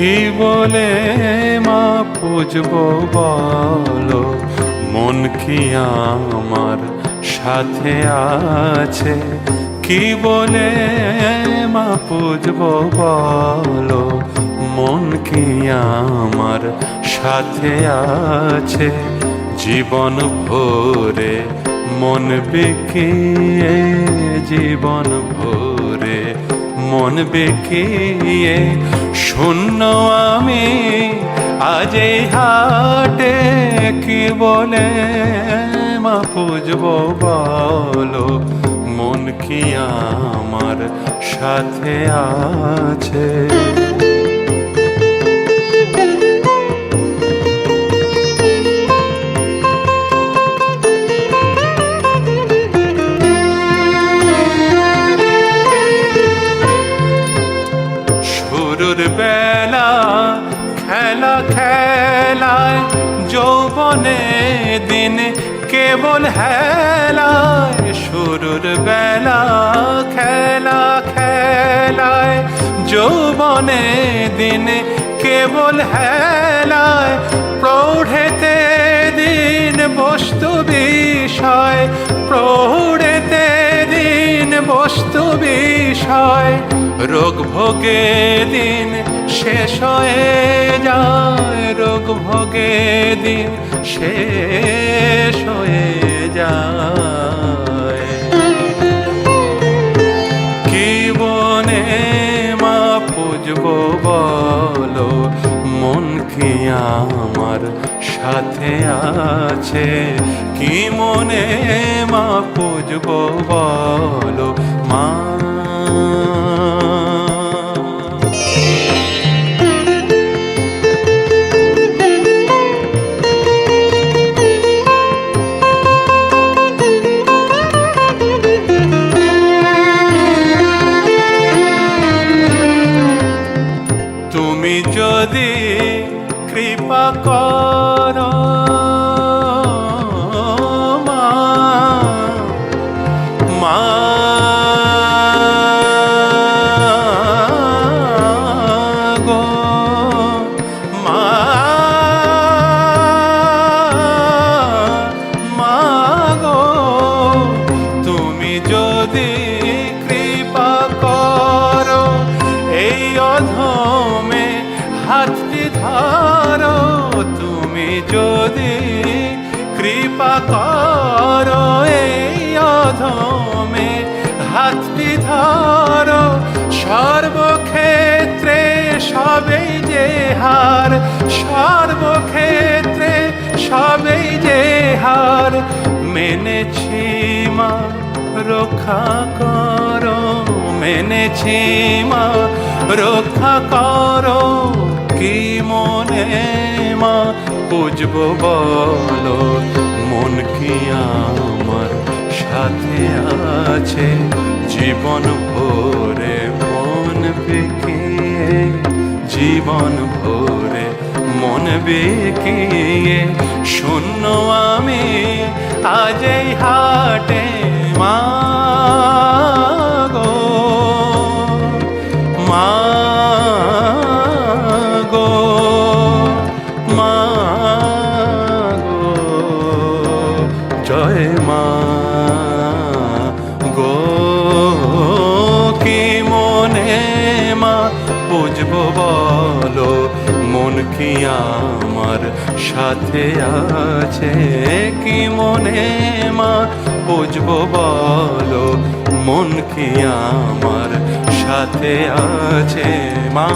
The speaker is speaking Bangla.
কি বলে মা পুজব বলো, মন কি আমার সাথে আছে? কি বলে মা পুজব বলো, মন কি আমার সাথে আছে? জীবন ভরে মন বিকিয়ে, জীবন ভরে মন বেঁকিয়ে শূন্য আমি আজ এই হাটে কি বলে মা পুজব বলো? মন কি আমার সাথে আছে? শুরুর বেলা, খেলা খেলায়, যৌবনে দিন কেবল হেলায়, শুরুর বেলা, খেলা খেলায়, যৌবনে দিন কেবল হেলায়, প্রৌঢ়েতে দিন বস্তু বিষয়, প্রৌঢ়েতে বস্তু বিষয়, রোগ ভোগে দিন শেষ হয়ে যায়, রোগ ভোগে দিন শেষ হয়ে যায়। কি বনে মা পুজবো বলো, মন কি সাথে আছে? কি মনে মা পুজব বলো? মা কৃপা করো, মা। গো। মা। মা গো। তুমি যদি কৃপা করো, এই অধমে হাতটি ধরো। যদি কৃপা করো অধমে, হাতটি ধরো, সর্বক্ষেত্রে সবেই যে হার, সর্বক্ষেত্রে সবেই যে হার, মেনেছি মা, রক্ষা করো, মেনেছি মা, রক্ষা করো, কি মনে মা বুঝব বলো, মন কি আমার সাথে আছে? জীবন ভরে মন বিকিয়ে জীবন ভোরে মন বিকিয়ে, শূন্য আমি আজ এই হাটে কি আমার সাথে আছে। কি মনে মা বুঝব বলো, মন কি আমার সাথে আছে মা?